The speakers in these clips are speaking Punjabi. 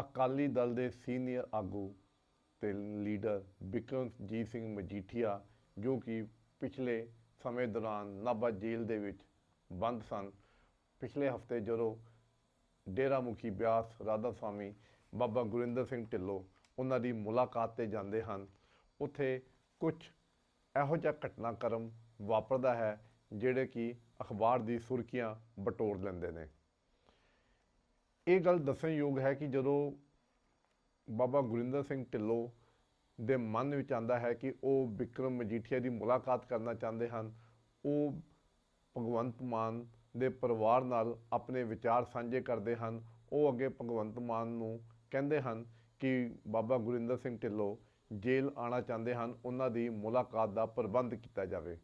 ਅਕਾਲੀ ਦਲ ਦੇ ਸੀਨੀਅਰ ਆਗੂ ਤੇ ਲੀਡਰ ਬਿਕਰਮਜੀਤ ਸਿੰਘ ਮਜੀਠੀਆ, ਜੋ ਕਿ ਪਿਛਲੇ ਸਮੇਂ ਦੌਰਾਨ ਨਾਭਾ ਜੇਲ੍ਹ ਦੇ ਵਿੱਚ ਬੰਦ ਸਨ। ਪਿਛਲੇ ਹਫ਼ਤੇ ਜਦੋਂ ਡੇਰਾ ਮੁਖੀ ਬਿਆਸ ਰਾਧਾ ਸਵਾਮੀ ਬਾਬਾ ਗੁਰਿੰਦਰ ਸਿੰਘ ਢਿੱਲੋਂ ਉਹਨਾਂ ਦੀ ਮੁਲਾਕਾਤ ਤੇ ਜਾਂਦੇ ਹਨ, ਉੱਥੇ ਕੁਝ ਇਹੋ ਜਿਹਾ ਘਟਨਾਕ੍ਰਮ ਵਾਪਰਦਾ ਹੈ, ਜਿਹੜੇ ਕਿ ਅਖਬਾਰ ਦੀ ਸੁਰਖੀਆਂ ਬਟੋਰ ਲੈਂਦੇ ਨੇ। ਇਹ ਗੱਲ ਦੱਸਣਯੋਗ ਹੈ ਕਿ ਜਦੋਂ ਬਾਬਾ ਗੁਰਿੰਦਰ ਸਿੰਘ ਢਿੱਲੋਂ ਦੇ ਮਨ ਵਿੱਚ ਆਂਦਾ ਹੈ ਕਿ ਉਹ ਵਿਕਰਮ ਮਜੀਠੀਆ ਦੀ ਮੁਲਾਕਾਤ ਕਰਨਾ ਚਾਹੁੰਦੇ ਹਨ, ਉਹ ਭਗਵੰਤ ਮਾਨ ਦੇ ਪਰਿਵਾਰ ਨਾਲ ਆਪਣੇ ਵਿਚਾਰ ਸਾਂਝੇ ਕਰਦੇ ਹਨ, ਉਹ ਅੱਗੇ ਭਗਵੰਤ ਮਾਨ ਨੂੰ ਕਹਿੰਦੇ ਹਨ ਕਿ ਬਾਬਾ ਗੁਰਿੰਦਰ ਸਿੰਘ ਢਿੱਲੋਂ ਜੇਲ੍ਹ ਆਣਾ ਚਾਹੁੰਦੇ ਹਨ, ਉਹਨਾਂ ਦੀ ਮੁਲਾਕਾਤ ਦਾ ਪ੍ਰਬੰਧ ਕੀਤਾ ਜਾਵੇ।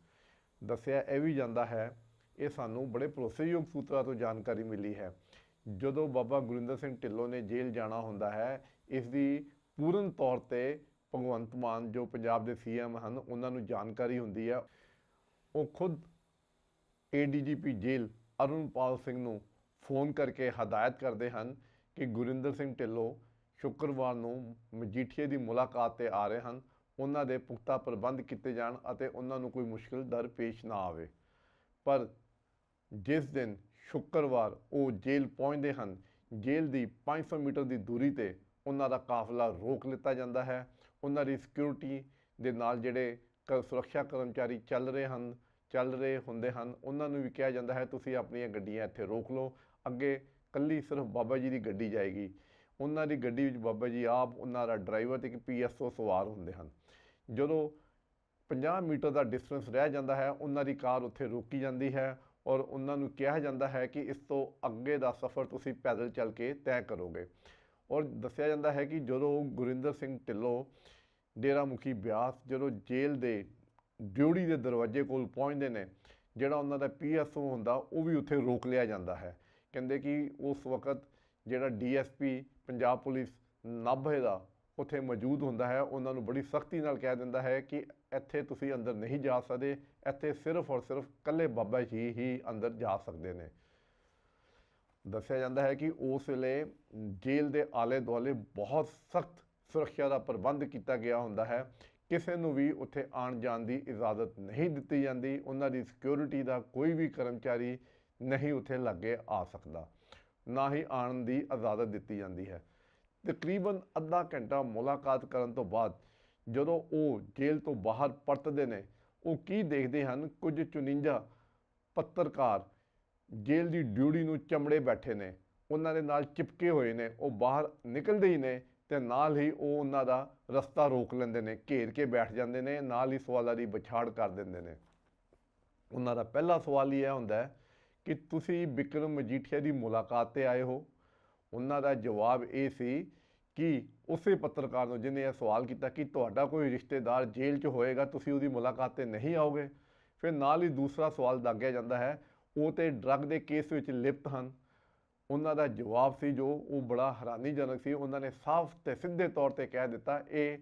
ਦੱਸਿਆ ਇਹ ਵੀ ਜਾਂਦਾ ਹੈ, ਇਹ ਸਾਨੂੰ ਬੜੇ ਭਰੋਸੇਯੋਗ ਸੂਤਰਾਂ ਤੋਂ ਜਾਣਕਾਰੀ ਮਿਲੀ ਹੈ। ਜਦੋਂ ਬਾਬਾ ਗੁਰਿੰਦਰ ਸਿੰਘ ਢਿੱਲੋਂ ਨੇ ਜੇਲ੍ਹ ਜਾਣਾ ਹੁੰਦਾ ਹੈ, ਇਸ ਦੀ ਪੂਰਨ ਤੌਰ ਤੇ ਭਗਵੰਤ ਮਾਨ ਜੋ ਪੰਜਾਬ ਦੇ ਸੀਐਮ ਹਨ, ਉਹਨਾਂ ਨੂੰ ਜਾਣਕਾਰੀ ਹੁੰਦੀ ਹੈ। ਉਹ ਖੁਦ ਏਡੀਜੀਪੀ ਜੇਲ੍ਹ ਅਰੁਣਪਾਲ ਸਿੰਘ ਨੂੰ ਫੋਨ ਕਰਕੇ ਹਦਾਇਤ ਕਰਦੇ ਹਨ ਕਿ ਗੁਰਿੰਦਰ ਸਿੰਘ ਢਿੱਲੋਂ ਸ਼ੁੱਕਰਵਾਰ ਨੂੰ ਮਜੀਠੀਏ ਦੀ ਮੁਲਾਕਾਤ ਤੇ ਆ ਰਹੇ ਹਨ। ਉਹਨਾਂ ਦੇ ਪੁਖਤਾ ਪ੍ਰਬੰਧ ਕੀਤੇ ਜਾਣ ਅਤੇ ਉਹਨਾਂ ਨੂੰ ਕੋਈ ਮੁਸ਼ਕਲ ਦਰ ਪੇਸ਼ ਨਾ ਆਵੇ। ਪਰ ਜਿਸ ਦਿਨ ਸ਼ੁੱਕਰਵਾਰ ਉਹ ਜੇਲ੍ਹ ਪਹੁੰਚਦੇ ਹਨ। ਜੇਲ੍ਹ ਦੀ 500 ਮੀਟਰ ਦੀ ਦੂਰੀ ਤੇ ਉਹਨਾਂ ਦਾ ਕਾਫਲਾ ਰੋਕ ਲਿੱਤਾ ਜਾਂਦਾ ਹੈ। ਉਹਨਾਂ ਦੀ ਸਿਕਿਉਰਿਟੀ ਦੇ ਨਾਲ ਜਿਹੜੇ ਕ- ਸੁਰੱਖਿਆ ਕਰਮਚਾਰੀ ਚੱਲ ਰਹੇ ਹਨ, ਚੱਲ ਰਹੇ ਹੁੰਦੇ ਹਨ, ਉਹਨਾਂ ਨੂੰ ਵੀ ਕਿਹਾ ਜਾਂਦਾ ਹੈ, ਤੁਸੀਂ ਆਪਣੀਆਂ ਗੱਡੀਆਂ ਇੱਥੇ ਰੋਕ ਲਓ। ਅੱਗੇ ਕੱਲੀ ਸਿਰਫ ਬਾਬਾ ਜੀ ਦੀ ਗੱਡੀ ਜਾਏਗੀ। ਉਹਨਾਂ ਦੀ ਗੱਡੀ ਵਿੱਚ ਬਾਬਾ ਜੀ ਆਪ, ਉਹਨਾਂ ਦਾ ਡਰਾਈਵਰ ਤੇ ਇੱਕ ਪੀਐਸਓ ਸਵਾਰ ਹੁੰਦੇ ਹਨ। ਜਦੋਂ 50 ਮੀਟਰ ਦਾ ਡਿਸਟੈਂਸ ਰਹਿ ਜਾਂਦਾ ਹੈ, ਉਹਨਾਂ ਦੀ ਕਾਰ ਉੱਥੇ ਰੋਕੀ ਜਾਂਦੀ ਹੈ। ਔਰ ਉਹਨਾਂ ਨੂੰ ਕਿਹਾ ਜਾਂਦਾ ਹੈ ਕਿ ਇਸ ਤੋਂ ਅੱਗੇ ਦਾ ਸਫ਼ਰ ਤੁਸੀਂ ਪੈਦਲ ਚੱਲ ਕੇ ਤੈਅ ਕਰੋਗੇ। ਔਰ ਦੱਸਿਆ ਜਾਂਦਾ ਹੈ ਕਿ ਜਦੋਂ ਗੁਰਿੰਦਰ ਸਿੰਘ ਢਿੱਲੋਂ ਡੇਰਾ ਮੁਖੀ ਬਿਆਸ ਜਦੋਂ ਜੇਲ੍ਹ ਦੇ ਡਿਊਟੀ ਦੇ ਦਰਵਾਜ਼ੇ ਕੋਲ ਪਹੁੰਚਦੇ ਨੇ, ਜਿਹੜਾ ਉਹਨਾਂ ਦਾ ਪੀਐਸਓ ਹੁੰਦਾ, ਉਹ ਵੀ ਉੱਥੇ ਰੋਕ ਲਿਆ ਜਾਂਦਾ ਹੈ। ਕਹਿੰਦੇ ਕਿ ਉਸ ਵਕਤ ਜਿਹੜਾ ਡੀਐਸਪੀ, ਪੰਜਾਬ ਪੁਲਿਸ, ਨਾਭੇ ਦਾ ਉੱਥੇ ਮੌਜੂਦ ਹੁੰਦਾ ਹੈ, ਉਹਨਾਂ ਨੂੰ ਬੜੀ ਸਖਤੀ ਨਾਲ ਕਹਿ ਦਿੰਦਾ ਹੈ ਕਿ ਇੱਥੇ ਤੁਸੀਂ ਅੰਦਰ ਨਹੀਂ ਜਾ ਸਕਦੇ, ਇੱਥੇ ਸਿਰਫ ਔਰ ਸਿਰਫ ਇਕੱਲੇ ਬਾਬਾ ਜੀ ਹੀ ਅੰਦਰ ਜਾ ਸਕਦੇ ਨੇ। ਦੱਸਿਆ ਜਾਂਦਾ ਹੈ ਕਿ ਉਸ ਵੇਲੇ ਜੇਲ੍ਹ ਦੇ ਆਲੇ ਦੁਆਲੇ ਬਹੁਤ ਸਖਤ ਸੁਰੱਖਿਆ ਦਾ ਪ੍ਰਬੰਧ ਕੀਤਾ ਗਿਆ ਹੁੰਦਾ ਹੈ। ਕਿਸੇ ਨੂੰ ਵੀ ਉੱਥੇ ਆਉਣ ਜਾਣ ਦੀ ਇਜਾਜ਼ਤ ਨਹੀਂ ਦਿੱਤੀ ਜਾਂਦੀ, ਉਹਨਾਂ ਦੀ ਸਿਕਿਉਰਿਟੀ ਦਾ ਕੋਈ ਵੀ ਕਰਮਚਾਰੀ ਨਹੀਂ ਉੱਥੇ ਲੱਗੇ ਆ ਸਕਦਾ। ਨਾ ਹੀ ਆਉਣ ਦੀ ਇਜਾਜ਼ਤ ਦਿੱਤੀ ਜਾਂਦੀ ਹੈ। ਤਕਰੀਬਨ ਅੱਧਾ ਘੰਟਾ ਮੁਲਾਕਾਤ ਕਰਨ ਤੋਂ ਬਾਅਦ ਜਦੋਂ ਉਹ ਜੇਲ੍ਹ ਤੋਂ ਬਾਹਰ ਪਰਤਦੇ ਨੇ, ਉਹ ਕੀ ਦੇਖਦੇ ਹਨ? ਕੁਝ ਚੁਣਿੰਜਾ ਪੱਤਰਕਾਰ ਜੇਲ੍ਹ ਦੀ ਡਿਊਟੀ ਨੂੰ ਚਮੜੇ ਬੈਠੇ ਨੇ। ਉਹਨਾਂ ਦੇ ਨਾਲ ਚਿਪਕੇ ਹੋਏ ਨੇ। ਉਹ ਬਾਹਰ ਨਿਕਲਦੇ ਹੀ ਨੇ ਤੇ ਨਾਲ ਹੀ ਉਹ ਉਹਨਾਂ ਦਾ ਰਸਤਾ ਰੋਕ ਲੈਂਦੇ ਨੇ, ਘੇਰ ਕੇ ਬੈਠ ਜਾਂਦੇ ਨੇ, ਨਾਲ ਹੀ ਸਵਾਲਾਂ ਦੀ ਵਿਛਾੜ ਕਰ ਦਿੰਦੇ ਨੇ। ਉਹਨਾਂ ਦਾ ਪਹਿਲਾ ਸਵਾਲ ਹੀ ਇਹ ਹੁੰਦਾ ਹੈ ਕਿ ਤੁਸੀਂ ਵਿਕਰਮ ਮਜੀਠੀਆ ਦੀ ਮੁਲਾਕਾਤ ਤੇ ਆਏ ਹੋ? ਉਹਨਾਂ ਦਾ ਜਵਾਬ ਇਹ ਸੀ ਕਿ ਉਸੇ ਪੱਤਰਕਾਰ ਨੂੰ ਜਿਹਨੇ ਇਹ ਸਵਾਲ ਕੀਤਾ ਕਿ ਤੁਹਾਡਾ ਕੋਈ ਰਿਸ਼ਤੇਦਾਰ ਜੇਲ੍ਹ 'ਚ ਹੋਏਗਾ, ਤੁਸੀਂ ਉਹਦੀ ਮੁਲਾਕਾਤ ਤੇ ਨਹੀਂ ਆਓਗੇ? ਫਿਰ ਨਾਲ ਹੀ ਦੂਸਰਾ ਸਵਾਲ ਦਾਗਿਆ ਜਾਂਦਾ ਹੈ, ਉਹ ਤੇ ਡਰੱਗ ਦੇ ਕੇਸ ਵਿੱਚ ਲਿਪਤ ਹਨ। ਉਹਨਾਂ ਦਾ ਜਵਾਬ ਸੀ ਜੋ ਉਹ ਬੜਾ ਹੈਰਾਨੀਜਨਕ ਸੀ, ਉਹਨਾਂ ਨੇ ਸਾਫ਼ ਤੇ ਸਿੱਧੇ ਤੌਰ ਤੇ ਕਹਿ ਦਿੱਤਾ, ਇਹ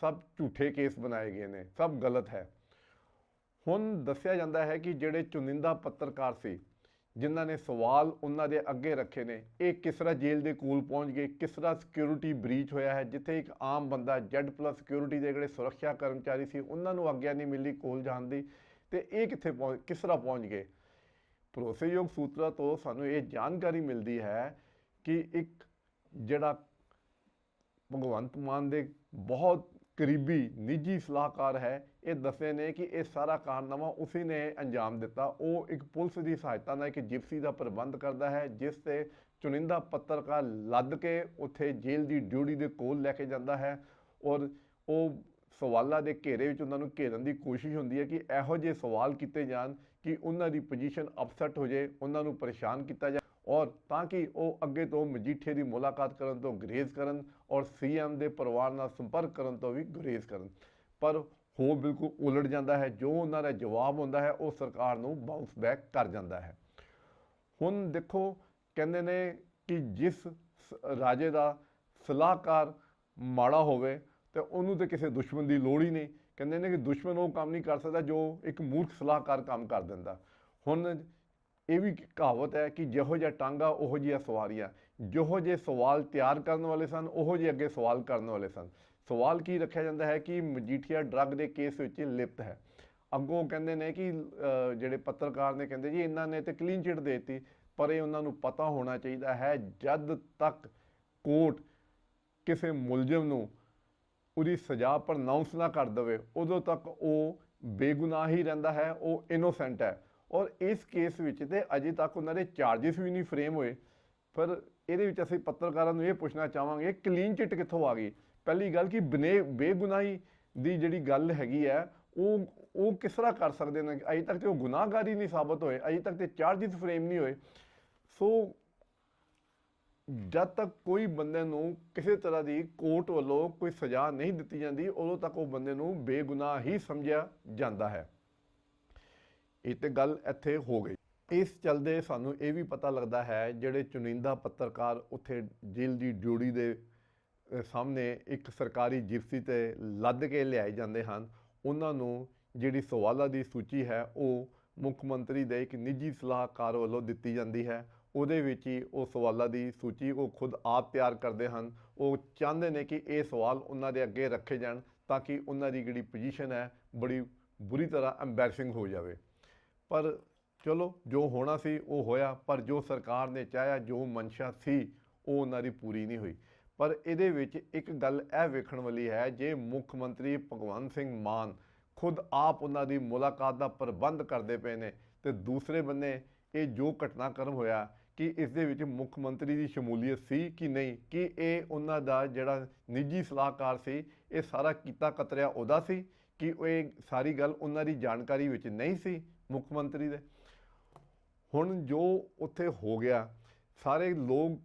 ਸਭ ਝੂਠੇ ਕੇਸ ਬਣਾਏ ਗਏ ਨੇ, ਸਭ ਗਲਤ ਹੈ। ਹੁਣ ਦੱਸਿਆ ਜਾਂਦਾ ਹੈ ਕਿ ਜਿਹੜੇ ਚੁਣਿੰਦਾ ਪੱਤਰਕਾਰ ਸੀ ਜਿਨ੍ਹਾਂ ਨੇ ਸਵਾਲ ਉਹਨਾਂ ਦੇ ਅੱਗੇ ਰੱਖੇ ਨੇ, ਇਹ ਕਿਸ ਤਰ੍ਹਾਂ ਜੇਲ੍ਹ ਦੇ ਕੋਲ ਪਹੁੰਚ ਗਏ, ਕਿਸ ਤਰ੍ਹਾਂ ਸਿਕਿਉਰਿਟੀ ਬ੍ਰੀਚ ਹੋਇਆ ਹੈ, ਜਿੱਥੇ ਇੱਕ ਆਮ ਬੰਦਾ Z+ ਸਿਕਿਉਰਿਟੀ ਦੇ ਜਿਹੜੇ ਸੁਰੱਖਿਆ ਕਰਮਚਾਰੀ ਸੀ, ਉਹਨਾਂ ਨੂੰ ਆਗਿਆ ਨਹੀਂ ਮਿਲੀ ਕੋਲ ਜਾਣ ਦੀ, ਤੇ ਇਹ ਕਿੱਥੇ ਪਹੁੰਚ ਕਿਸ ਤਰ੍ਹਾਂ ਪਹੁੰਚ ਗਏ? ਭਰੋਸੇਯੋਗ ਸੂਤਰਾਂ ਤੋਂ ਸਾਨੂੰ ਇਹ ਜਾਣਕਾਰੀ ਮਿਲਦੀ ਹੈ ਕਿ ਇੱਕ ਜਿਹੜਾ ਭਗਵੰਤ ਮਾਨ ਦੇ ਬਹੁਤ ਕਰੀਬੀ ਨਿੱਜੀ ਸਲਾਹਕਾਰ ਹੈ, ਇਹ ਦੱਸਦੇ ਨੇ ਕਿ ਇਹ ਸਾਰਾ ਕਾਰਨਾਮਾ ਉਸੇ ਨੇ ਅੰਜਾਮ ਦਿੱਤਾ। ਉਹ ਇੱਕ ਪੁਲਿਸ ਦੀ ਸਹਾਇਤਾ ਨਾਲ ਇੱਕ ਜਿਪਸੀ ਦਾ ਪ੍ਰਬੰਧ ਕਰਦਾ ਹੈ, ਜਿਸ ਤੇ ਚੁਣਿੰਦਾ ਪੱਤਰਕਾਰ ਲੱਦ ਕੇ ਉੱਥੇ ਜੇਲ੍ਹ ਦੀ ਡਿਊਟੀ ਦੇ ਕੋਲ ਲੈ ਕੇ ਜਾਂਦਾ ਹੈ ਔਰ ਉਹ ਸਵਾਲਾਂ ਦੇ ਘੇਰੇ ਵਿੱਚ ਉਹਨਾਂ ਨੂੰ ਘੇਰਨ ਦੀ ਕੋਸ਼ਿਸ਼ ਹੁੰਦੀ ਹੈ ਕਿ ਇਹੋ ਜਿਹੇ ਸਵਾਲ ਕੀਤੇ ਜਾਣ ਕਿ ਉਹਨਾਂ ਦੀ ਪੋਜੀਸ਼ਨ ਅਪਸੈਟ ਹੋ ਜਾਏ, ਉਹਨਾਂ ਨੂੰ ਪਰੇਸ਼ਾਨ ਕੀਤਾ ਜਾਏ ਔਰ ਤਾਂ ਕਿ ਉਹ ਅੱਗੇ ਤੋਂ ਮਜੀਠੇ ਦੀ ਮੁਲਾਕਾਤ ਕਰਨ ਤੋਂ ਗੁਰੇਜ਼ ਕਰਨ ਔਰ ਸੀਐਮ ਦੇ ਪਰਿਵਾਰ ਨਾਲ ਸੰਪਰਕ ਕਰਨ ਤੋਂ ਵੀ ਗੁਰੇਜ਼ ਕਰਨ। ਪਰ ਹੋ ਬਿਲਕੁਲ ਉਲਟ ਜਾਂਦਾ ਹੈ, ਜੋ ਉਹਨਾਂ ਦਾ ਜਵਾਬ ਹੁੰਦਾ ਹੈ, ਉਹ ਸਰਕਾਰ ਨੂੰ ਬਾਉਂਸ ਬੈਕ ਕਰ ਜਾਂਦਾ ਹੈ। ਹੁਣ ਦੇਖੋ, ਕਹਿੰਦੇ ਨੇ ਕਿ ਜਿਸ ਸ- ਰਾਜੇ ਦਾ ਸਲਾਹਕਾਰ ਮਾੜਾ ਹੋਵੇ, ਤੇ ਉਹਨੂੰ ਤੇ ਕਿਸੇ ਦੁਸ਼ਮਣ ਦੀ ਲੋੜ ਹੀ ਨਹੀਂ। ਕਹਿੰਦੇ ਨੇ ਕਿ ਦੁਸ਼ਮਣ ਉਹ ਕੰਮ ਨਹੀਂ ਕਰ ਸਕਦਾ ਜੋ ਇੱਕ ਮੂਰਖ ਸਲਾਹਕਾਰ ਕੰਮ ਕਰ ਦਿੰਦਾ। ਹੁਣ ਇਹ ਵੀ ਕਹਾਵਤ ਹੈ ਕਿ ਜਿਹੋ ਜਿਹਾ ਟਾਂਗਾ, ਉਹੋ ਜਿਹੀਆਂ ਸਵਾਰੀਆਂ। ਜਿਹੋ ਜਿਹੇ ਸਵਾਲ ਤਿਆਰ ਕਰਨ ਵਾਲੇ ਸਨ, ਉਹੋ ਜਿਹੇ ਅੱਗੇ ਸਵਾਲ ਕਰਨ ਵਾਲੇ ਸਨ। ਸਵਾਲ ਕੀ ਰੱਖਿਆ ਜਾਂਦਾ ਹੈ ਕਿ ਮਜੀਠੀਆ ਡਰੱਗ ਦੇ ਕੇਸ ਵਿੱਚ ਲਿਪਤ ਹੈ। ਅੱਗੋਂ ਕਹਿੰਦੇ ਨੇ ਕਿ ਜਿਹੜੇ ਪੱਤਰਕਾਰ ਨੇ ਕਹਿੰਦੇ, ਜੀ, ਇਹਨਾਂ ਨੇ ਤੇ ਕਲੀਨ ਚਿਟ ਦੇਤੀ, ਪਰ ਇਹ ਉਹਨਾਂ ਨੂੰ ਪਤਾ ਹੋਣਾ ਚਾਹੀਦਾ ਹੈ, ਜਦ ਤੱਕ ਕੋਰਟ ਕਿਸੇ ਮੁਲਜ਼ਮ ਨੂੰ ਉਹਦੀ ਸਜ਼ਾ ਪ੍ਰਨਾਉਂਸ ਨਾ ਕਰ ਦਵੇ, ਉਦੋਂ ਤੱਕ ਉਹ ਬੇਗੁਨਾਹ ਹੀ ਰਹਿੰਦਾ ਹੈ, ਉਹ ਇਨੋਸੈਂਟ ਹੈ। ਔਰ ਇਸ ਕੇਸ ਵਿੱਚ ਤੇ ਅਜੇ ਤੱਕ ਉਹਨਾਂ ਦੇ ਚਾਰजेस ਵੀ ਨਹੀਂ ਫਰੇਮ ਹੋਏ। ਪਰ ਇਹਦੇ ਵਿੱਚ ਅਸੀਂ ਪੱਤਰਕਾਰਾਂ ਨੂੰ ਇਹ ਪੁੱਛਣਾ ਚਾਹਾਂਗੇ, ਕਲੀਨ ਚਿੱਟ ਕਿੱਥੋਂ ਆ ਗਈ? ਪਹਿਲੀ ਗੱਲ ਕਿ ਬਨੇ ਬੇਗੁਨਾਹੀ ਦੀ ਜਿਹੜੀ ਗੱਲ ਹੈਗੀ ਹੈ, ਉਹ ਉਹ ਕਿਸ ਤਰ੍ਹਾਂ ਕਰ ਸਕਦੇ ਨੇ? ਅਜੇ ਤੱਕ ਤੇ ਉਹ ਗੁਨਾਹਗਾਰੀ ਨਹੀਂ ਸਾਬਤ ਹੋਏ, ਅਜੇ ਤੱਕ ਤੇ ਚਾਰजेस ਫਰੇਮ ਨਹੀਂ ਹੋਏ। ਸੋ ਜਦ ਤੱਕ ਕੋਈ ਬੰਦੇ ਨੂੰ ਕਿਸੇ ਤਰ੍ਹਾਂ ਦੀ ਕੋਰਟ ਵੱਲੋਂ ਕੋਈ ਸਜ਼ਾ ਨਹੀਂ ਦਿੱਤੀ ਜਾਂਦੀ, ਉਦੋਂ ਤੱਕ ਉਹ ਬੰਦੇ ਨੂੰ ਬੇਗੁਨਾਹ ਹੀ ਸਮਝਿਆ ਜਾਂਦਾ ਹੈ। ਇਹ ਤੇ ਗੱਲ ਇੱਥੇ ਹੋ ਗਈ। ਇਸ ਚਲਦੇ ਸਾਨੂੰ ਇਹ ਵੀ ਪਤਾ ਲੱਗਦਾ ਹੈ, ਜਿਹੜੇ ਚੁਣਿੰਦਾ ਪੱਤਰਕਾਰ ਉੱਥੇ ਜੇਲ੍ਹ ਦੀ ਡਿਊਟੀ ਦੇ ਸਾਹਮਣੇ ਇੱਕ ਸਰਕਾਰੀ ਜਿਪਸੀ ਤੇ ਲੱਦ ਕੇ ਲਿਆਏ ਜਾਂਦੇ ਹਨ। ਉਹਨਾਂ ਨੂੰ ਜਿਹੜੀ ਸਵਾਲਾਂ ਦੀ ਸੂਚੀ ਹੈ, ਉਹ ਮੁੱਖ ਮੰਤਰੀ ਦੇ ਇੱਕ ਨਿੱਜੀ ਸਲਾਹਕਾਰ ਵੱਲੋਂ ਦਿੱਤੀ ਜਾਂਦੀ ਹੈ। ਉਹਦੇ ਵਿੱਚ ਹੀ ਉਹ ਸਵਾਲਾਂ ਦੀ ਸੂਚੀ ਉਹ ਖੁਦ ਆਪ ਤਿਆਰ ਕਰਦੇ ਹਨ। ਉਹ ਚਾਹੁੰਦੇ ਨੇ ਕਿ ਇਹ ਸਵਾਲ ਉਹਨਾਂ ਦੇ ਅੱਗੇ ਰੱਖੇ ਜਾਣ ਤਾਂ ਕਿ ਉਹਨਾਂ ਦੀ ਜਿਹੜੀ ਪੋਜੀਸ਼ਨ ਹੈ, ਬੜੀ ਬੁਰੀ ਤਰ੍ਹਾਂ ਐਮਬੈਰਸਿੰਗ ਹੋ ਜਾਵੇ। ਪਰ ਚਲੋ, ਜੋ ਹੋਣਾ ਸੀ ਉਹ ਹੋਇਆ, ਪਰ ਜੋ ਸਰਕਾਰ ਨੇ ਚਾਹਿਆ, ਜੋ ਮਨਸ਼ਾ ਸੀ, ਉਹ ਉਹਨਾਂ ਦੀ ਪੂਰੀ ਨਹੀਂ ਹੋਈ। ਪਰ ਇਹਦੇ ਵਿੱਚ ਇੱਕ ਗੱਲ ਇਹ ਵੇਖਣ ਵਾਲੀ ਹੈ, ਜੇ ਮੁੱਖ ਮੰਤਰੀ ਭਗਵੰਤ ਸਿੰਘ ਮਾਨ ਖੁਦ ਆਪ ਉਹਨਾਂ ਦੀ ਮੁਲਾਕਾਤ ਦਾ ਪ੍ਰਬੰਧ ਕਰਦੇ ਪਏ ਨੇ ਤੇ ਦੂਸਰੇ ਬੰਨੇ ਇਹ ਜੋ ਘਟਨਾਕ੍ਰਮ ਹੋਇਆ, ਕਿ ਇਸ ਦੇ ਵਿੱਚ ਮੁੱਖ ਮੰਤਰੀ ਦੀ ਸ਼ਮੂਲੀਅਤ ਸੀ ਕਿ ਨਹੀਂ, ਕਿ ਇਹ ਉਹਨਾਂ ਦਾ ਜਿਹੜਾ ਨਿੱਜੀ ਸਲਾਹਕਾਰ ਸੀ, ਇਹ ਸਾਰਾ ਕੀਤਾ ਕਤਰਿਆ ਉਹਦਾ ਸੀ, ਕਿ ਉਹ ਇਹ ਸਾਰੀ ਗੱਲ ਉਹਨਾਂ ਦੀ ਜਾਣਕਾਰੀ ਵਿੱਚ ਨਹੀਂ ਸੀ ਮੁੱਖ ਮੰਤਰੀ ਦੇ? ਹੁਣ ਜੋ ਉੱਥੇ ਹੋ ਗਿਆ, ਸਾਰੇ ਲੋਕ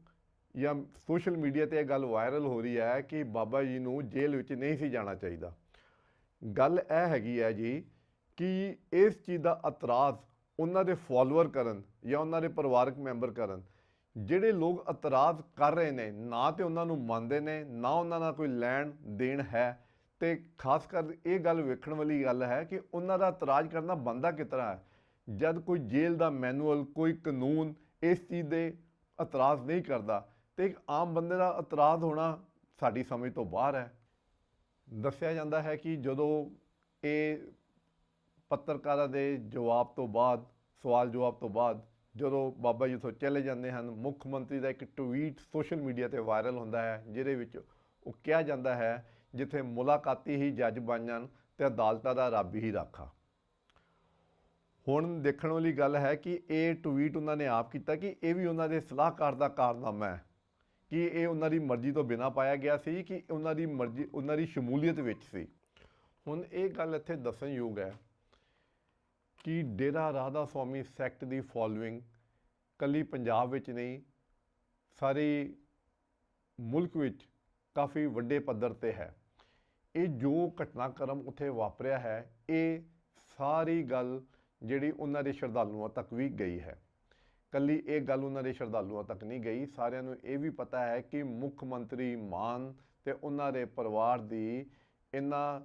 ਜਾਂ ਸੋਸ਼ਲ ਮੀਡੀਆ ਤੇ ਇਹ ਗੱਲ ਵਾਇਰਲ ਹੋ ਰਹੀ ਹੈ ਕਿ ਬਾਬਾ ਜੀ ਨੂੰ ਜੇਲ੍ਹ ਵਿੱਚ ਨਹੀਂ ਸੀ ਜਾਣਾ ਚਾਹੀਦਾ। ਗੱਲ ਇਹ ਹੈਗੀ ਹੈ ਜੀ ਕਿ ਇਸ ਚੀਜ਼ ਦਾ ਇਤਰਾਜ਼ ਉਹਨਾਂ ਦੇ ਫਾਲੋਅਰ ਕਰਨ ਜਾਂ ਉਹਨਾਂ ਦੇ ਪਰਿਵਾਰਕ ਮੈਂਬਰ ਕਰਨ। ਜਿਹੜੇ ਲੋਕ ਇਤਰਾਜ਼ ਕਰ ਰਹੇ ਨੇ, ਨਾ ਤੇ ਉਹਨਾਂ ਨੂੰ ਮੰਨਦੇ ਨੇ, ਨਾ ਉਹਨਾਂ ਨਾਲ ਕੋਈ ਲੈਣ ਦੇਣ ਹੈ ਤੇ ਖਾਸ ਕਰ ਇਹ ਗੱਲ ਵੇਖਣ ਵਾਲੀ ਗੱਲ ਹੈ ਕਿ ਉਹਨਾਂ ਦਾ ਇਤਰਾਜ਼ ਕਰਨਾ ਬੰਦਾ ਕਿਤਰਾ ਹੈ। ਜਦ ਕੋਈ ਜੇਲ੍ਹ ਦਾ ਮੈਨੂਅਲ, ਕੋਈ ਕਾਨੂੰਨ ਇਸ ਚੀਜ਼ ਦੇ ਇਤਰਾਜ਼ ਨਹੀਂ ਕਰਦਾ ਤੇ ਇੱਕ ਆਮ ਬੰਦੇ ਦਾ ਇਤਰਾਜ਼ ਹੋਣਾ ਸਾਡੀ ਸਮਝ ਤੋਂ ਬਾਹਰ ਹੈ। ਦੱਸਿਆ ਜਾਂਦਾ ਹੈ ਕਿ ਜਦੋਂ ਇਹ ਪੱਤਰਕਾਰਾਂ ਦੇ ਜਵਾਬ ਤੋਂ ਬਾਅਦ, ਸਵਾਲ ਜਵਾਬ ਤੋਂ ਬਾਅਦ ਜਦੋਂ ਬਾਬਾ ਜੀ ਉੱਥੋਂ ਚਲੇ ਜਾਂਦੇ ਹਨ, ਮੁੱਖ ਮੰਤਰੀ ਦਾ ਇੱਕ ਟਵੀਟ ਸੋਸ਼ਲ ਮੀਡੀਆ ਤੇ ਵਾਇਰਲ ਹੁੰਦਾ ਹੈ, ਜਿਹਦੇ ਵਿੱਚ ਉਹ ਕਿਹਾ ਜਾਂਦਾ ਹੈ, ਜਿੱਥੇ ਮੁਲਾਕਾਤੀ ਹੀ ਜੱਜ ਬਣ ਜਾਣ ਤੇ ਅਦਾਲਤਾਂ ਦਾ ਰੱਬ ਹੀ ਰਾਖਾ। ਹੁਣ ਦੇਖਣ ਵਾਲੀ ਗੱਲ ਹੈ ਕਿ ਇਹ ਟਵੀਟ ਉਹਨਾਂ ਨੇ ਆਪ ਕੀਤਾ ਕਿ ਇਹ ਵੀ ਉਹਨਾਂ ਦੇ ਸਲਾਹਕਾਰ ਦਾ ਕਾਰਨਾਮਾ ਹੈ। ਕਿ ਇਹ ਉਹਨਾਂ ਦੀ ਮਰਜ਼ੀ ਤੋਂ ਬਿਨਾ ਪਾਇਆ ਗਿਆ ਸੀ ਕਿ ਉਹਨਾਂ ਦੀ ਮਰਜ਼ੀ, ਉਹਨਾਂ ਦੀ ਸ਼ਮੂਲੀਅਤ ਵਿੱਚ ਸੀ। ਹੁਣ ਇਹ ਗੱਲ ਇੱਥੇ ਦੱਸਣਯੋਗ ਹੈ ਕਿ ਡੇਰਾ ਰਾਧਾ ਸਵਾਮੀ ਸੈਕਟ ਦੀ ਫੋਲੋਇੰਗ ਕੱਲੀ ਪੰਜਾਬ ਵਿੱਚ ਨਹੀਂ, ਸਾਰੇ ਮੁਲਕ ਵਿੱਚ ਕਾਫੀ ਵੱਡੇ ਪੱਧਰ ਤੇ ਹੈ। ਇਹ ਜੋ ਘਟਨਾਕ੍ਰਮ ਉੱਥੇ ਵਾਪਰਿਆ ਹੈ, ਇਹ ਸਾਰੀ ਗੱਲ ਜਿਹੜੀ ਉਹਨਾਂ ਦੇ ਸ਼ਰਧਾਲੂਆਂ ਤੱਕ ਵੀ ਗਈ ਹੈ। ਕੱਲੀ ਇਹ ਗੱਲ ਉਹਨਾਂ ਦੇ ਸ਼ਰਧਾਲੂਆਂ ਤੱਕ ਨਹੀਂ ਗਈ। ਸਾਰਿਆਂ ਨੂੰ ਇਹ ਵੀ ਪਤਾ ਹੈ ਕਿ ਮੁੱਖ ਮੰਤਰੀ ਮਾਨ ਤੇ ਉਹਨਾਂ ਦੇ ਪਰਿਵਾਰ ਦੀ ਇਹਨਾਂ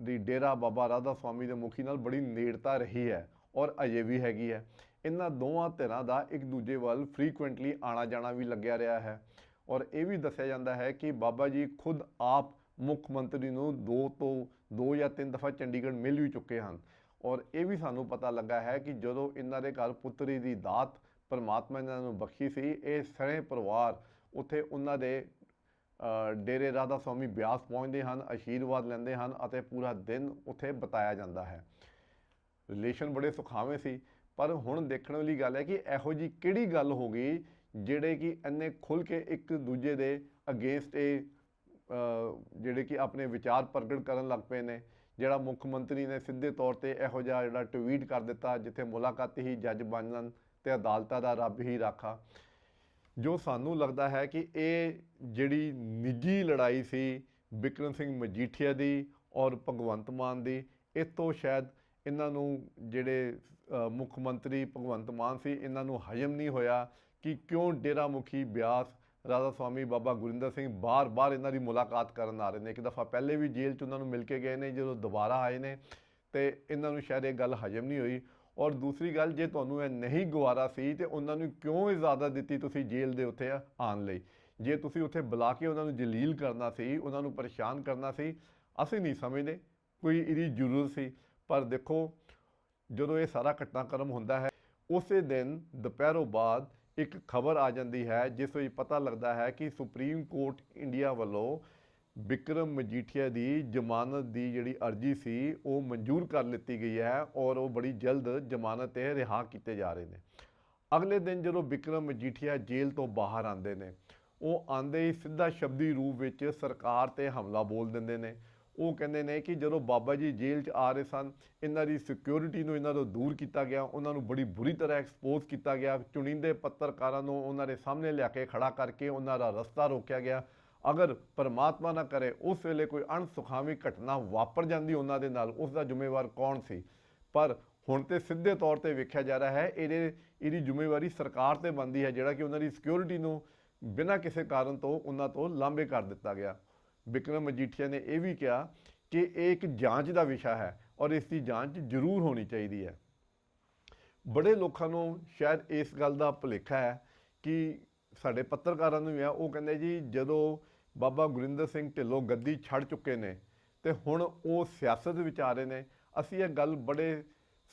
ਦੀ ਡੇਰਾ ਬਾਬਾ ਰਾਧਾ ਸਵਾਮੀ ਦੇ ਮੁਖੀ ਨਾਲ ਬੜੀ ਨੇੜਤਾ ਰਹੀ ਹੈ ਔਰ ਅਜੇ ਵੀ ਹੈਗੀ ਹੈ। ਇਹਨਾਂ ਦੋਵਾਂ ਧਿਰਾਂ ਦਾ ਇੱਕ ਦੂਜੇ ਵੱਲ ਫ੍ਰੀਕੁਐਂਟਲੀ ਆਣਾ ਜਾਣਾ ਵੀ ਲੱਗਿਆ ਰਿਹਾ ਹੈ ਔਰ ਇਹ ਵੀ ਦੱਸਿਆ ਜਾਂਦਾ ਹੈ ਕਿ ਬਾਬਾ ਜੀ ਖੁਦ ਆਪ ਮੁੱਖ ਮੰਤਰੀ ਨੂੰ ਦੋ ਤੋਂ, ਦੋ ਜਾਂ ਤਿੰਨ ਦਫਾ ਚੰਡੀਗੜ੍ਹ ਮਿਲ ਵੀ ਚੁੱਕੇ ਹਨ। ਔਰ ਇਹ ਵੀ ਸਾਨੂੰ ਪਤਾ ਲੱਗਾ ਹੈ ਕਿ ਜਦੋਂ ਇਹਨਾਂ ਦੇ ਘਰ ਪੁੱਤਰੀ ਦੀ ਦਾਤ ਪਰਮਾਤਮਾ ਇਹਨਾਂ ਨੂੰ ਬਖਸ਼ੀ ਸੀ, ਇਹ ਸਣੇ ਪਰਿਵਾਰ ਉੱਥੇ ਉਹਨਾਂ ਦੇ ਡੇਰੇ ਰਾਧਾ ਸਵਾਮੀ ਬਿਆਸ ਪਹੁੰਚਦੇ ਹਨ ਆਸ਼ੀਰਵਾਦ ਲੈਂਦੇ ਹਨ ਅਤੇ ਪੂਰਾ ਦਿਨ ਉੱਥੇ ਬਿਤਾਇਆ ਜਾਂਦਾ ਹੈ। ਰਿਲੇਸ਼ਨ ਬੜੇ ਸੁਖਾਵੇਂ ਸੀ, ਪਰ ਹੁਣ ਦੇਖਣ ਵਾਲੀ ਗੱਲ ਹੈ ਕਿ ਇਹੋ ਜੀ ਕਿਹੜੀ ਗੱਲ ਹੋ ਗਈ ਜਿਹੜੇ ਕਿ ਇੰਨੇ ਖੁੱਲ ਕੇ ਇੱਕ ਦੂਜੇ ਦੇ ਅਗੇਂਸਟ ਇਹ ਜਿਹੜੇ ਕਿ ਆਪਣੇ ਵਿਚਾਰ ਪ੍ਰਗਟ ਕਰਨ ਲੱਗ ਪਏ ਨੇ। ਜਿਹੜਾ ਮੁੱਖ ਮੰਤਰੀ ਨੇ ਸਿੱਧੇ ਤੌਰ ਤੇ ਇਹੋ ਜਿਹਾ ਜਿਹੜਾ ਟਵੀਟ ਕਰ ਦਿੱਤਾ, ਜਿੱਥੇ ਮੁਲਾਕਾਤ ਹੀ ਜੱਜ ਬਣਨ ਤੇ ਅਦਾਲਤਾਂ ਦਾ ਰੱਬ ਹੀ ਰਾਖਾ। ਜੋ ਸਾਨੂੰ ਲੱਗਦਾ ਹੈ ਕਿ ਇਹ ਜਿਹੜੀ ਨਿੱਜੀ ਲੜਾਈ ਸੀ ਬਿਕਰਮ ਸਿੰਘ ਮਜੀਠੀਆ ਦੀ ਔਰ ਭਗਵੰਤ ਮਾਨ ਦੀ, ਇਹ ਤੋਂ ਸ਼ਾਇਦ ਇਹਨਾਂ ਨੂੰ ਜਿਹੜੇ ਮੁੱਖ ਮੰਤਰੀ ਭਗਵੰਤ ਮਾਨ ਸੀ, ਇਹਨਾਂ ਨੂੰ ਹਜਮ ਨਹੀਂ ਹੋਇਆ ਕਿ ਕਿਉਂ ਡੇਰਾ ਮੁਖੀ ਬਿਆਸ ਰਾਧਾ ਸਵਾਮੀ ਬਾਬਾ ਗੁਰਿੰਦਰ ਸਿੰਘ ਬਾਰ-ਬਾਰ ਇਹਨਾਂ ਦੀ ਮੁਲਾਕਾਤ ਕਰਨ ਆ ਰਹੇ ਨੇ। ਇੱਕ ਦਫਾ ਪਹਿਲੇ ਵੀ ਜੇਲ੍ਹ 'ਚ ਉਹਨਾਂ ਨੂੰ ਮਿਲ ਕੇ ਗਏ ਨੇ, ਜਦੋਂ ਦੁਬਾਰਾ ਆਏ ਨੇ ਤੇ ਇਹਨਾਂ ਨੂੰ ਸ਼ਾਇਦ ਇਹ ਗੱਲ ਹਜਮ ਨਹੀਂ ਹੋਈ। ਔਰ ਦੂਸਰੀ ਗੱਲ, ਜੇ ਤੁਹਾਨੂੰ ਇਹ ਨਹੀਂ ਗਵਾਰਾ ਸੀ ਤੇ ਉਹਨਾਂ ਨੂੰ ਕਿਉਂ ਇਜਾਜ਼ਤ ਦਿੱਤੀ ਤੁਸੀਂ ਜੇਲ੍ਹ ਦੇ ਉੱਤੇ ਆਉਣ ਲਈ? ਜੇ ਤੁਸੀਂ ਉੱਥੇ ਬੁਲਾ ਕੇ ਉਹਨਾਂ ਨੂੰ ਜਲੀਲ ਕਰਨਾ ਸੀ, ਉਹਨਾਂ ਨੂੰ ਪਰੇਸ਼ਾਨ ਕਰਨਾ ਸੀ, ਅਸੀਂ ਨਹੀਂ ਸਮਝਦੇ। ਕੋਈ ਇਹਦੀ ਜ਼ਰੂਰਤ ਸੀ। ਪਰ ਦੇਖੋ, ਜਦੋਂ ਇਹ ਸਾਰਾ ਘਟਨਾਕ੍ਰਮ ਹੁੰਦਾ ਹੈ, ਉਸੇ ਦਿਨ ਦੁਪਹਿਰੋਂ ਬਾਅਦ ਇੱਕ ਖਬਰ ਆ ਜਾਂਦੀ ਹੈ, ਜਿਸ ਵਿੱਚ ਪਤਾ ਲੱਗਦਾ ਹੈ ਕਿ ਸੁਪਰੀਮ ਕੋਰਟ ਇੰਡੀਆ ਵੱਲੋਂ ਵਿਕਰਮ ਮਜੀਠੀਆ ਦੀ ਜ਼ਮਾਨਤ ਦੀ ਜਿਹੜੀ ਅਰਜ਼ੀ ਸੀ, ਉਹ ਮਨਜ਼ੂਰ ਕਰ ਲਿੱਤੀ ਗਈ ਹੈ ਔਰ ਉਹ ਬੜੀ ਜਲਦ ਜ਼ਮਾਨਤ ਤੇ ਰਿਹਾ ਕੀਤੇ ਜਾ ਰਹੇ ਨੇ। ਅਗਲੇ ਦਿਨ ਜਦੋਂ ਵਿਕਰਮ ਮਜੀਠੀਆ ਜੇਲ੍ਹ ਤੋਂ ਬਾਹਰ ਆਉਂਦੇ ਨੇ, ਉਹ ਆਂਦੇ ਹੀ ਸਿੱਧਾ ਸ਼ਬਦੀ ਰੂਪ ਵਿੱਚ ਸਰਕਾਰ ਤੇ ਹਮਲਾ ਬੋਲ ਦਿੰਦੇ ਨੇ। ਉਹ ਕਹਿੰਦੇ ਨੇ ਕਿ ਜਦੋਂ ਬਾਬਾ ਜੀ ਜੇਲ੍ਹ 'ਚ ਆ ਰਹੇ ਸਨ, ਇਹਨਾਂ ਦੀ ਸਿਕਿਉਰਿਟੀ ਨੂੰ ਇਹਨਾਂ ਤੋਂ ਦੂਰ ਕੀਤਾ ਗਿਆ, ਉਹਨਾਂ ਨੂੰ ਬੜੀ ਬੁਰੀ ਤਰ੍ਹਾਂ ਐਕਸਪੋਜ਼ ਕੀਤਾ ਗਿਆ, ਚੁਣਿੰਦੇ ਪੱਤਰਕਾਰਾਂ ਨੂੰ ਉਹਨਾਂ ਦੇ ਸਾਹਮਣੇ ਲਿਆ ਕੇ ਖੜਾ ਕਰਕੇ ਉਹਨਾਂ ਦਾ ਰਸਤਾ ਰੋਕਿਆ ਗਿਆ। ਅਗਰ ਪਰਮਾਤਮਾ ਨਾ ਕਰੇ, ਉਸ ਵੇਲੇ ਕੋਈ ਅਣਸੁਖਾਵੀ ਘਟਨਾ ਵਾਪਰ ਜਾਂਦੀ ਉਹਨਾਂ ਦੇ ਨਾਲ ਉਸ ਦਾ ਜ਼ਿੰਮੇਵਾਰ ਕੌਣ ਸੀ? ਪਰ ਹੁਣ ਤੇ ਸਿੱਧੇ ਤੌਰ ਤੇ ਵੇਖਿਆ ਜਾ ਰਿਹਾ ਹੈ, ਇਹਦੇ, ਇਹਦੀ ਜ਼ਿੰਮੇਵਾਰੀ ਸਰਕਾਰ ਤੇ ਬਣਦੀ ਹੈ, ਜਿਹੜਾ ਕਿ ਉਹਨਾਂ ਦੀ ਸਿਕਿਉਰਿਟੀ ਨੂੰ ਬਿਨਾਂ ਕਿਸੇ ਕਾਰਨ ਤੋਂ ਉਹਨਾਂ ਤੋਂ ਲਾਂਭੇ ਕਰ ਦਿੱਤਾ ਗਿਆ। ਵਿਕਰਮ ਮਜੀਠੀਆ ਨੇ ਇਹ ਵੀ ਕਿਹਾ ਕਿ ਇਹ ਇੱਕ ਜਾਂਚ ਦਾ ਵਿਸ਼ਾ ਹੈ ਔਰ ਇਸ ਦੀ ਜਾਂਚ ਜ਼ਰੂਰ ਹੋਣੀ ਚਾਹੀਦੀ ਹੈ। ਬੜੇ ਲੋਕਾਂ ਨੂੰ ਸ਼ਾਇਦ ਇਸ ਗੱਲ ਦਾ ਭੁਲੇਖਾ ਹੈ ਕਿ ਸਾਡੇ ਪੱਤਰਕਾਰਾਂ ਨੂੰ ਵੀ ਆ ਉਹ ਕਹਿੰਦੇ ਜੀ, ਜਦੋਂ ਬਾਬਾ ਗੁਰਿੰਦਰ ਸਿੰਘ ਢਿੱਲੋਂ ਗੱਦੀ ਛੱਡ ਚੁੱਕੇ ਨੇ ਤੇ ਹੁਣ ਉਹ ਸਿਆਸਤ ਵਿੱਚ ਆ ਰਹੇ ਨੇ, ਅਸੀਂ ਇਹ ਗੱਲ ਬੜੇ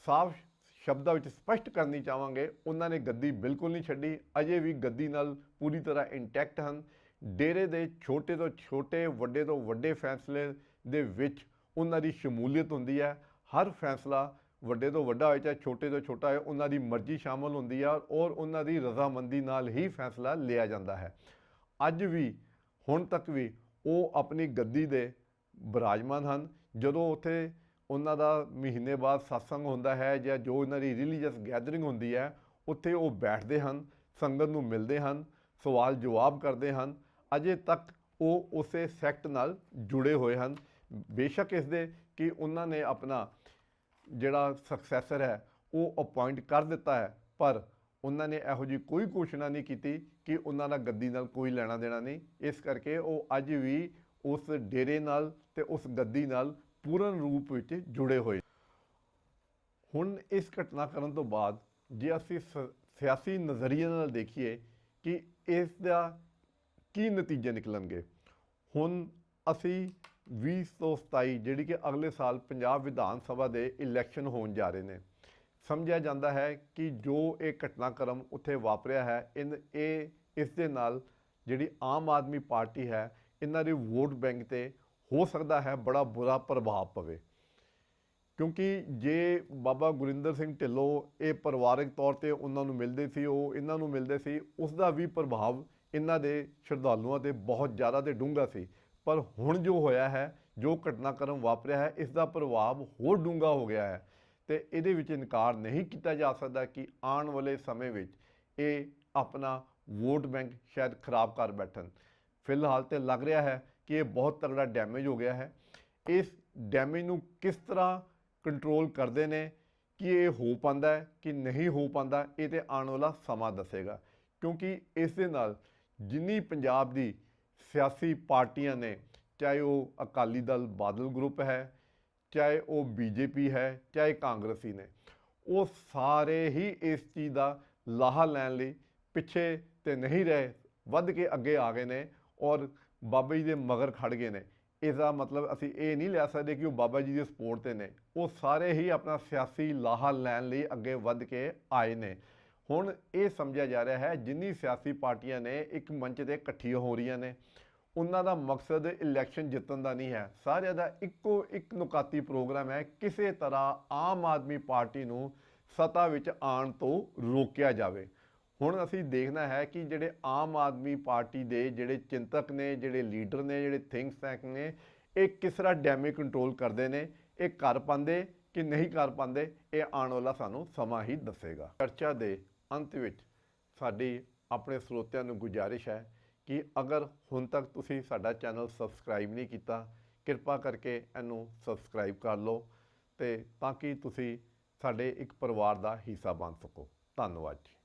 ਸਾਫ਼ ਸ਼ਬਦਾਂ ਵਿੱਚ ਸਪਸ਼ਟ ਕਰਨੀ ਚਾਹਾਂਗੇ। ਉਹਨਾਂ ਨੇ ਗੱਦੀ ਬਿਲਕੁਲ ਨਹੀਂ ਛੱਡੀ, ਅਜੇ ਵੀ ਗੱਦੀ ਨਾਲ ਪੂਰੀ ਤਰ੍ਹਾਂ ਇੰਟੈਕਟ ਹਨ। ਡੇਰੇ ਦੇ ਛੋਟੇ ਤੋਂ ਛੋਟੇ, ਵੱਡੇ ਤੋਂ ਵੱਡੇ ਫੈਸਲੇ ਦੇ ਵਿੱਚ ਉਹਨਾਂ ਦੀ ਸ਼ਮੂਲੀਅਤ ਹੁੰਦੀ ਹੈ। ਹਰ ਫੈਸਲਾ ਵੱਡੇ ਤੋਂ ਵੱਡਾ ਹੋਏ, ਚਾਹੇ ਛੋਟੇ ਤੋਂ ਛੋਟਾ ਹੋਏ, ਉਹਨਾਂ ਦੀ ਮਰਜ਼ੀ ਸ਼ਾਮਲ ਹੁੰਦੀ ਹੈ ਔਰ ਉਹਨਾਂ ਦੀ ਰਜ਼ਾਮੰਦੀ ਨਾਲ ਹੀ ਫੈਸਲਾ ਲਿਆ ਜਾਂਦਾ ਹੈ। ਅੱਜ ਵੀ, ਹੁਣ ਤੱਕ ਵੀ ਉਹ ਆਪਣੀ ਗੱਦੀ ਦੇ ਬਿਰਾਜਮਾਨ ਹਨ। ਜਦੋਂ ਉੱਥੇ ਉਹਨਾਂ ਦਾ ਮਹੀਨੇ ਬਾਅਦ satsang ਹੁੰਦਾ ਹੈ ਜਾਂ ਜੋ ਉਹਨਾਂ ਦੀ ਰਿਲੀਜੀਅਸ ਗੈਦਰਿੰਗ ਹੁੰਦੀ ਹੈ, ਉੱਥੇ ਉਹ ਬੈਠਦੇ ਹਨ, ਸੰਗਤ ਨੂੰ ਮਿਲਦੇ ਹਨ ਸਵਾਲ ਜਵਾਬ ਕਰਦੇ ਹਨ। ਅਜੇ ਤੱਕ ਉਹ ਉਸੇ ਸੈਕਟ ਨਾਲ ਜੁੜੇ ਹੋਏ ਹਨ। ਬੇਸ਼ੱਕ ਇਸ ਦੇ ਕਿ ਉਹਨਾਂ ਨੇ ਆਪਣਾ ਜਿਹੜਾ ਸਕਸੈਸਰ ਹੈ, ਉਹ ਅਪਾਇੰਟ ਕਰ ਦਿੱਤਾ ਹੈ, ਪਰ ਉਹਨਾਂ ਨੇ ਇਹੋ ਜਿਹੀ ਕੋਈ ਘੋਸ਼ਣਾ ਨਹੀਂ ਕੀਤੀ ਕਿ ਉਹਨਾਂ ਦਾ ਗੱਦੀ ਨਾਲ ਕੋਈ ਲੈਣਾ ਦੇਣਾ ਨਹੀਂ। ਇਸ ਕਰਕੇ ਉਹ ਅੱਜ ਵੀ ਉਸ ਡੇਰੇ ਨਾਲ ਤੇ ਉਸ ਗੱਦੀ ਨਾਲ ਪੂਰਨ ਰੂਪ ਵਿੱਚ ਜੁੜੇ ਹੋਏ ਹੁਣ ਇਸ ਘਟਨਾ ਕਰਨ ਤੋਂ ਬਾਅਦ ਜੇ ਅਸੀਂ ਸ- ਸਿਆਸੀ ਨਜ਼ਰੀਏ ਨਾਲ ਦੇਖੀਏ ਕਿ ਇਸ ਦਾ ਕੀ ਨਤੀਜੇ ਨਿਕਲਣਗੇ? ਹੁਣ ਅਸੀਂ 2027 ਜਿਹੜੀ ਕਿ ਅਗਲੇ ਸਾਲ ਪੰਜਾਬ ਵਿਧਾਨ ਸਭਾ ਦੇ ਇਲੈਕਸ਼ਨ ਹੋਣ ਜਾ ਰਹੇ ਨੇ, ਸਮਝਿਆ ਜਾਂਦਾ ਹੈ ਕਿ ਜੋ ਇਹ ਘਟਨਾਕ੍ਰਮ ਉੱਥੇ ਵਾਪਰਿਆ ਹੈ, ਇਨ, ਇਹ, ਇਸ ਦੇ ਨਾਲ ਜਿਹੜੀ ਆਮ ਆਦਮੀ ਪਾਰਟੀ ਹੈ, ਇਹਨਾਂ ਦੇ ਵੋਟ ਬੈਂਕ ਤੇ ਹੋ ਸਕਦਾ ਹੈ ਬੜਾ ਬੁਰਾ ਪ੍ਰਭਾਵ ਪਵੇ। ਕਿਉਂਕਿ ਜੇ ਬਾਬਾ ਗੁਰਿੰਦਰ ਸਿੰਘ ਢਿੱਲੋਂ ਇਹ ਪਰਿਵਾਰਕ ਤੌਰ ਤੇ ਉਹਨਾਂ ਨੂੰ ਮਿਲਦੇ ਸੀ, ਉਹ ਇਹਨਾਂ ਨੂੰ ਮਿਲਦੇ ਸੀ ਉਸ ਦਾ ਵੀ ਪ੍ਰਭਾਵ ਇਹਨਾਂ ਦੇ ਸ਼ਰਧਾਲੂਆਂ ਤੇ ਬਹੁਤ ਜ਼ਿਆਦਾ ਤੇ ਡੂੰਘਾ ਸੀ। ਪਰ ਹੁਣ ਜੋ ਹੋਇਆ ਹੈ, ਜੋ ਘਟਨਾਕ੍ਰਮ ਵਾਪਰਿਆ ਹੈ, ਇਸ ਦਾ ਪ੍ਰਭਾਵ ਹੋਰ ਡੂੰਘਾ ਹੋ ਗਿਆ ਹੈ ਤੇ ਇਹਦੇ ਵਿੱਚ ਇਨਕਾਰ ਨਹੀਂ ਕੀਤਾ ਜਾ ਸਕਦਾ ਕਿ ਆਉਣ ਵਾਲੇ ਸਮੇਂ ਵਿੱਚ ਇਹ ਆਪਣਾ ਵੋਟ ਬੈਂਕ ਸ਼ਾਇਦ ਖਰਾਬ ਕਰ ਬੈਠਣ। ਫਿਲਹਾਲ ਤੇ ਲੱਗ ਰਿਹਾ ਹੈ ਕਿ ਇਹ ਬਹੁਤ ਤਗੜਾ ਡੈਮੇਜ ਹੋ ਗਿਆ ਹੈ। ਇਸ ਡੈਮੇਜ ਨੂੰ ਕਿਸ ਤਰ੍ਹਾਂ ਕੰਟਰੋਲ ਕਰਦੇ ਨੇ, ਕਿ ਇਹ ਹੋ ਪਾਉਂਦਾ ਹੈ, ਕਿ ਨਹੀਂ ਹੋ ਪਾਉਂਦਾ, ਇਹ ਤੇ ਆਉਣ ਵਾਲਾ ਸਮਾਂ ਦੱਸੇਗਾ। ਕਿਉਂਕਿ ਇਸ ਦੇ ਨਾਲ ਜਿੰਨੀ ਪੰਜਾਬ ਦੀ ਸਿਆਸੀ ਪਾਰਟੀਆਂ ਨੇ, ਚਾਹੇ ਉਹ ਅਕਾਲੀ ਦਲ ਬਾਦਲ ਗਰੁੱਪ ਹੈ, ਚਾਹੇ ਉਹ ਬੀਜੇਪੀ ਹੈ, ਚਾਹੇ ਕਾਂਗਰਸੀ ਨੇ, ਉਹ ਸਾਰੇ ਹੀ ਇਸ ਚੀਜ਼ ਦਾ ਲਾਹਾ ਲੈਣ ਲਈ ਪਿੱਛੇ ਤੇ ਨਹੀਂ ਰਹੇ, ਵੱਧ ਕੇ ਅੱਗੇ ਆ ਗਏ ਨੇ ਔਰ ਬਾਬਾ ਜੀ ਦੇ ਮਗਰ ਖੜ ਗਏ ਨੇ। ਇਸ ਦਾ ਮਤਲਬ ਅਸੀਂ ਇਹ ਨਹੀਂ ਲੈ ਸਕਦੇ ਕਿ ਉਹ ਬਾਬਾ ਜੀ ਦੀ ਸਪੋਰਟ ਤੇ ਨੇ। ਉਹ ਸਾਰੇ ਹੀ ਆਪਣਾ ਸਿਆਸੀ ਲਾਹਾ ਲੈਣ ਲਈ ਅੱਗੇ ਵੱਧ ਕੇ ਆਏ ਨੇ। ਹੁਣ ਇਹ ਸਮਝਿਆ ਜਾ ਰਿਹਾ ਹੈ, ਜਿੰਨੀ ਸਿਆਸੀ ਪਾਰਟੀਆਂ ਨੇ ਇੱਕ ਮੰਚ ਤੇ ਇਕੱਠੀਆਂ ਹੋ ਰਹੀਆਂ ਨੇ, ਉਹਨਾਂ ਦਾ ਮਕਸਦ ਇਲੈਕਸ਼ਨ ਜਿੱਤਣ ਦਾ ਨਹੀਂ ਹੈ। ਸਾਰਿਆਂ ਦਾ ਇੱਕੋ ਇੱਕ ਨੁਕਾਤੀ ਪ੍ਰੋਗਰਾਮ ਹੈ, ਕਿਸੇ ਤਰ੍ਹਾਂ ਆਮ ਆਦਮੀ ਪਾਰਟੀ ਨੂੰ ਸੱਤਾ ਵਿੱਚ ਆਉਣ ਤੋਂ ਰੋਕਿਆ ਜਾਵੇ। ਹੁਣ ਅਸੀਂ ਦੇਖਣਾ ਹੈ ਕਿ ਜਿਹੜੇ ਆਮ ਆਦਮੀ ਪਾਰਟੀ ਦੇ ਜਿਹੜੇ ਚਿੰਤਕ ਨੇ, ਜਿਹੜੇ ਲੀਡਰ ਨੇ, ਜਿਹੜੇ ਥਿੰਕ ਟੈਂਕ ਨੇ, ਇਹ ਕਿਸ ਤਰ੍ਹਾਂ ਡੈਮੇ ਕੰਟਰੋਲ ਕਰਦੇ ਨੇ, ਇਹ ਕਰ ਪਾਉਂਦੇ ਕਿ ਨਹੀਂ ਕਰ ਪਾਉਂਦੇ, ਇਹ ਆਉਣ ਵਾਲਾ ਸਾਨੂੰ ਸਮਾਂ ਹੀ ਦੱਸੇਗਾ। ਚਰਚਾ ਦੇ ਅੰਤ ਵਿੱਚ ਸਾਡੀ ਆਪਣੇ ਸਰੋਤਿਆਂ ਨੂੰ ਗੁਜ਼ਾਰਿਸ਼ ਹੈ ਕਿ ਅਗਰ ਹੁਣ ਤੱਕ ਤੁਸੀਂ ਸਾਡਾ ਚੈਨਲ ਸਬਸਕ੍ਰਾਈਬ ਨਹੀਂ ਕੀਤਾ, ਕਿਰਪਾ ਕਰਕੇ ਇਹਨੂੰ ਸਬਸਕ੍ਰਾਈਬ ਕਰ ਲਓ ਤੇ ਤਾਂ ਕਿ ਤੁਸੀਂ ਸਾਡੇ ਇੱਕ ਪਰਿਵਾਰ ਦਾ ਹਿੱਸਾ ਬਣ ਸਕੋ। ਧੰਨਵਾਦ ਜੀ।